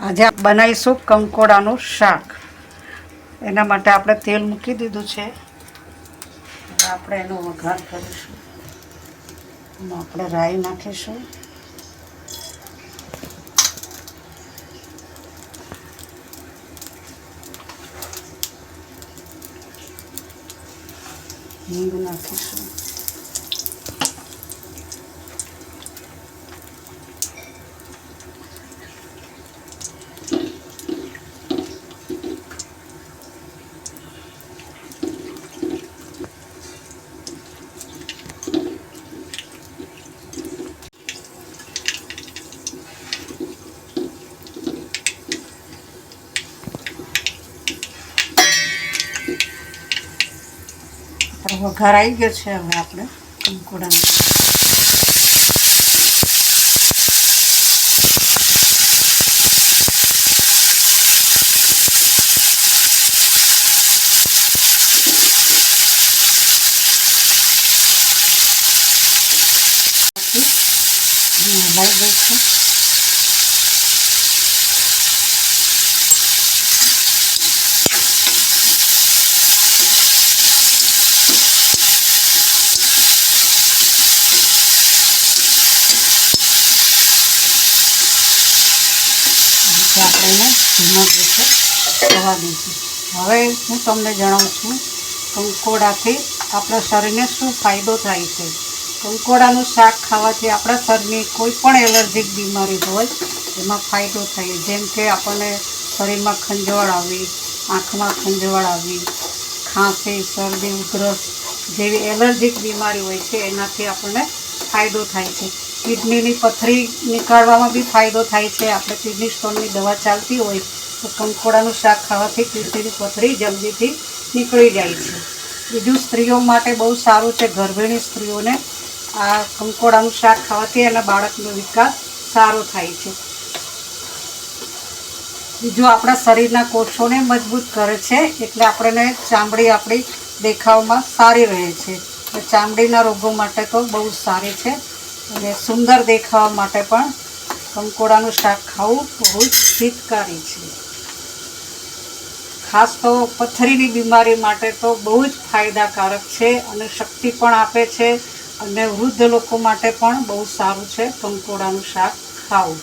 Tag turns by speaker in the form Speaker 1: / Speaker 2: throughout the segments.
Speaker 1: આજે બનાવીશું કંકોડાનું શાક. એના માટે આપણે તેલ મૂકી દીધું છે. આપણે એનો વઘાર કરીશું. આપણે રાઈ નાખીશું. હિંગ નાખીશું. વઘાર આવી ગયો છે હવે આપણે કંકોડાનો. હલાવી દઈશું તો આપણે એને ધીમા ગેસે થવા દઈશું. હવે હું તમને જણાવું છું, કંકોડાથી આપણા શરીરને શું ફાયદો થાય છે. કંકોડાનું શાક ખાવાથી આપણા શરીરની કોઈ પણ એલર્જીક બીમારી હોય, એમાં ફાયદો થાય. જેમ કે આપણને શરીરમાં ખંજવાળ આવી, આંખમાં ખંજવાળ આવી, ખાંસી, શરદી, ઉધરસ જેવી એલર્જીક બીમારી હોય છે, એનાથી આપણને ફાયદો થાય છે. કિડનીની પથરી નીકાળવામાં બી ફાયદો થાય છે. આપણે કિડની સ્ટોનની દવા ચાલતી હોય તો કંકોડાનું શાક ખાવાથી કિડનીની પથરી જલ્દીથી નીકળી જાય છે. બીજું સ્ત્રીઓ માટે બહુ સારું છે ગર્ભિણી સ્ત્રીઓને આ કંકોડાનું શાક ખાવાથી એના બાળકનો વિકાસ સારો થાય છે. બીજું આપણા શરીરના કોષોને મજબૂત કરે છે એટલે આપણને ચામડી આપણી દેખાવમાં સારી રહે છે. ચામડીના રોગો માટે તો બહુ સારી છે. અને સુંદર દેખાવા માટે પણ કંકોડાનું શાક ખાવું બહુ જ હિતકારી છે. ખાસ તો પથરીની બીમારી માટે તો બહુ જ ફાયદાકારક છે અને શક્તિ પણ આપે છે અને વૃદ્ધ લોકો માટે પણ બહુ સારું છે કંકોડાનું શાક ખાવું.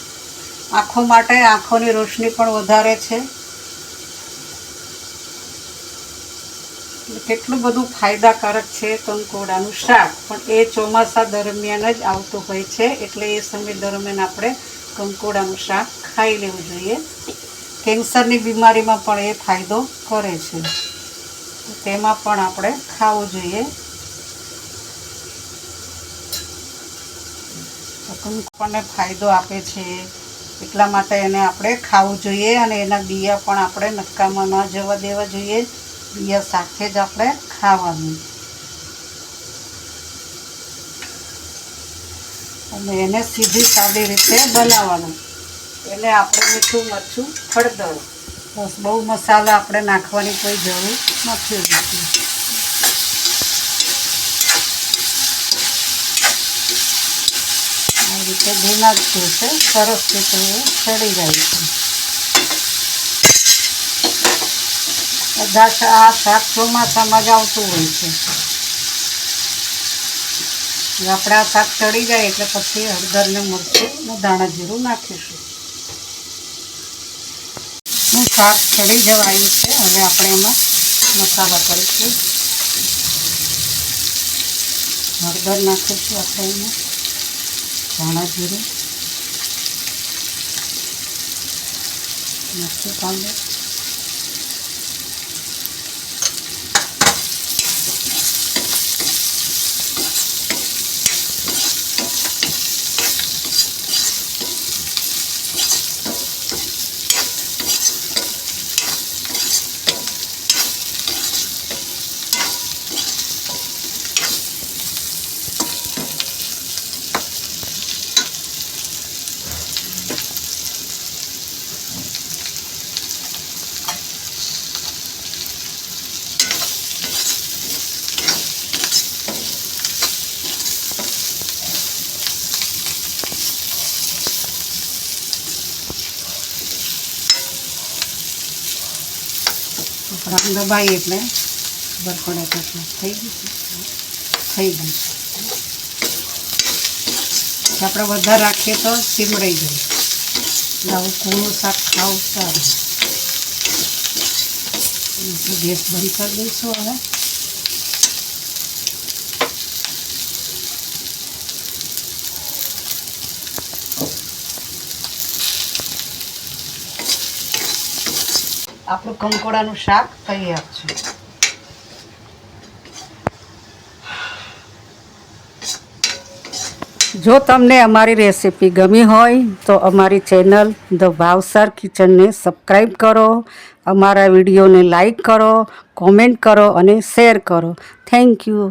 Speaker 1: આંખો માટે આંખોની રોશની પણ વધારે છે. કેટલું બધું ફાયદાકારક છે કંકોડાનું શાક, પણ એ ચોમાસા દરમિયાન જ આવતું હોય છે, એટલે એ સમય દરમિયાન આપણે કંકોડાનું શાક ખાઈ લેવું જોઈએ. કેન્સરની બીમારીમાં પણ એ ફાયદો કરે છે. તેમાં પણ આપણે ખાવું જોઈએ. આપણને ફાયદો આપે છે, એટલા માટે એને આપણે ખાવું જોઈએ અને એના બિયા પણ આપણે નક્કામાં ન જવા દેવા જોઈએ. બિયા સાથે જ આપણે ખાવાનું. અને એને સીધી સાદી રીતે બનાવવાનું. એટલે આપણે મીઠું મરચું હળદર. બસ બહુ મસાલા આપણે નાખવાની કોઈ જરૂર નથી હોતી. આ રીતે ભીના જ છે, સરસ રીતે ચડી જાય છે. બધા આ શાક ચોમાસામાં જ આવતું હોય છે. આપણે આ શાક ચડી જાય એટલે પછી હળદર ને મરચું ને દાણા જીરું નાખીશું. હું શાક ચડી જવા આવ્યું છે. હવે આપણે એમાં મસાલા કરીશું. હળદર નાખીશું આપણે એમાં. ધાણા જીરું. મરચું પાવડર આમ દબાઈ એટલે ખબર પડે થઈ ગયું થઈ ગયું આપણે વધારે રાખીએ તો ચીમડાઈ જાય. એટલે આવું કૂણું શાક ખાવું સારું. ગેસ બંધ કરી દઈશું હવે. આપણું કંકોડાનું શાક તૈયાર છે. જો તમને અમારી રેસીપી ગમી હોય તો અમારી ચેનલ ધ ભાવસાર કિચનને સબસ્ક્રાઈબ કરો, અમારા વિડીયોને લાઈક કરો, કોમેન્ટ કરો અને શેર કરો. Thank you.